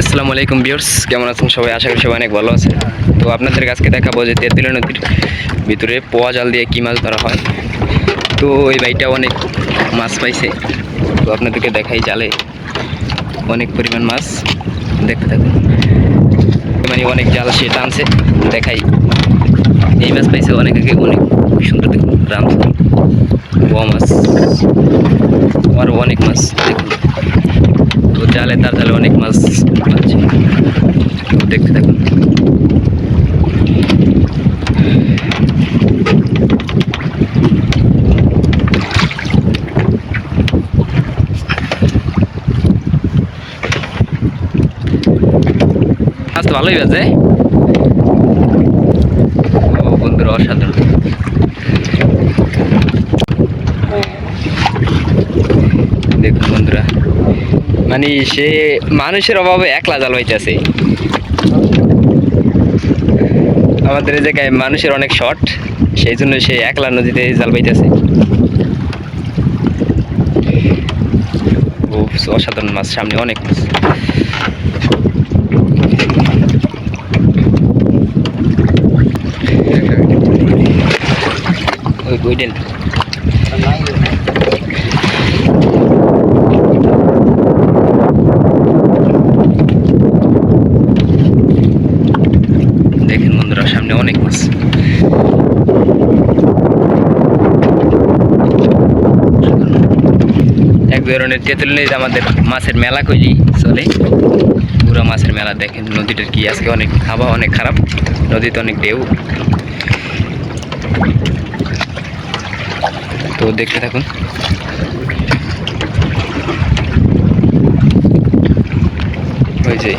আসসালামু আলাইকুম বিয়ার্স কেমন আছেন সবাই? আশা করি সবাই অনেক ভালো আছে। তো আপনাদের কাছকে দেখাবো যে তেঁতুলিয়া নদীর ভিতরে পোয়া জাল দিয়ে কী মাছ ধরা হয়। তো এই ভাইটা অনেক মাছ পাইছে। তো আপনাদেরকে দেখাই জালে অনেক পরিমাণ মাছ। দেখতে থাকুন। মানে অনেক জাল সে টানছে। দেখাই। এই মাছ পাইছে অনেক আগে, অনেক সুন্দর দেখুন রাম পোয়া মাছ আরও অনেক মাছ দেখুন। জালে তার জালে অনেক মাছ পাচ্ছে দেখতে থাকুন। ভালোই বাজে। ও বন্ধুরা অসাধারণ। দেখুন বন্ধুরা। মানে সে মানুষের অভাবে একলা জাল হইতেছে। আমাদের এই জায়গায় মানুষের অনেক শর্ট, সেই জন্য সে একলা নদীতে জাল পাইতেছে অসাধারণ মাছ, সামনে অনেক মাছ। ওই দেখেন বন্ধুরা সামনে অনেক মাছ এক ধরনের তেঁতুল নেই আমাদের মাছের মেলা কইলি, চলে। পুরো মাছের মেলা দেখেন, নদীটার কি আজকে অনেক আবহাওয়া অনেক খারাপ, নদীতে অনেক ঢেউ। তো দেখতে থাকুন। ওই যে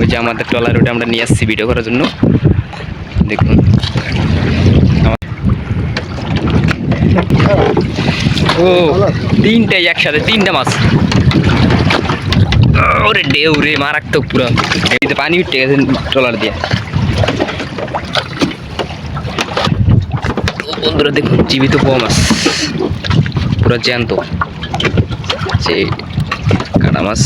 ওই যে আমাদের ট্রলার ওটা আমরা নিয়ে আসছি ভিডিও করার জন্য। দেখুন। ও তিনটাই একসাথে তিনটা মাছ। ওরে ডেউ রে মারাত্মক পুরো। নদীতে পানি উঠে গেছে ট্রলার দিয়ে। বন্ধুরা দেখুন জীবিত পোয়া মাছ। পুরো জ্যান্ত। যে কাটা মাছ।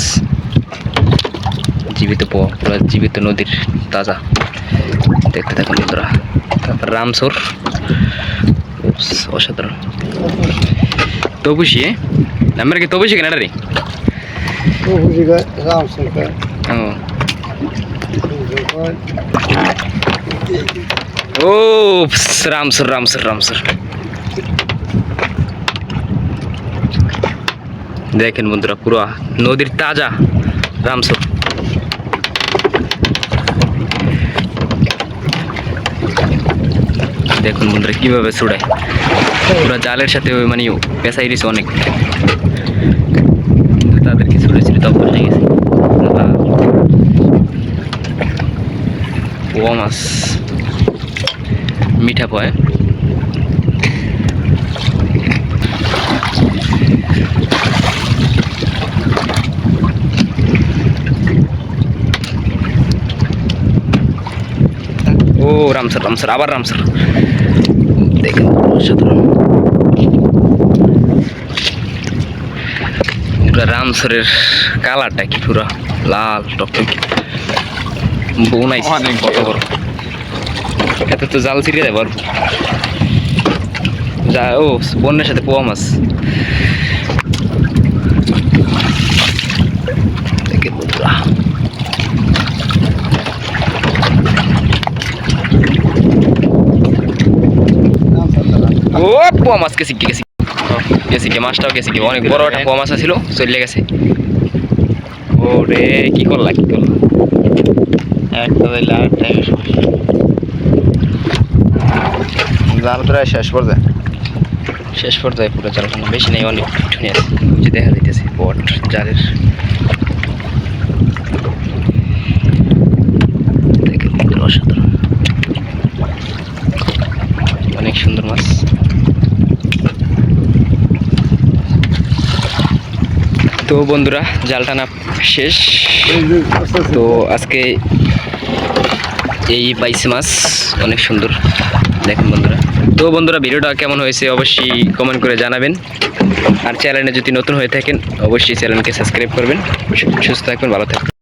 জীবিত পোয়া পুরো জীবিত নদীর তাজা। দেখতে থাকুন বন্ধুরা। তারপর রামসর। উফস, অসাধারণ তবুশি আমার কি তবুশি কেনাটা রে Música Ramsonka. ও ও উফস, রামসর রামসর রামসর দেখেন বন্ধুরা পুরো নদীর তাজা রামসর দেখুন বন্ধুরা কীভাবে ছুড়ায় পুরো জালের সাথে ওই মানে পেঁচাই দিছে অনেক। কিন্তু তাদেরকে ছুড়েছিল তখন হয়ে গেছে। ও মাছ। মিঠা পয় ও রামসর রামসর, আবার রামসর। দেখেন অসাধারণ পুরা কালারটা কি পুরা লাল টকটকে? বোনাই অনেক বড় এত তো জাল ছিঁড়ে দেয় বড় যা ও বন্যার সাথে পোয়া মাছ। ও পোয়া মাছ গেছি গেছি গেছি। গে মাছটাও গেছি গে অনেক বড় একটা পোয়া মাছ ছিল চলে গেছে। ও রে কি করলা কি করলা? একটা দিলে আরেকটা জাল প্রায় শেষ পর্যায়ে। শেষ পর্যায়ে পুরো জালটা না, বেশি নেই অনেক আছে। যে দেখা যাইতেছে পট জালের। অসাধারণ অনেক সুন্দর মাছ তো বন্ধুরা, জাল টানা শেষ। তো আজকে এই বাইশ মাছ অনেক সুন্দর। দেখেন বন্ধুরা। তো বন্ধুরা, ভিডিওটা কেমন হয়েছে অবশ্যই কমেন্ট করে জানাবেন। আর চ্যানেলে যদি নতুন হয়ে থাকেন, অবশ্যই চ্যানেলকে সাবস্ক্রাইব করবেন। সুস্থ থাকবেন, ভালো থাকবেন।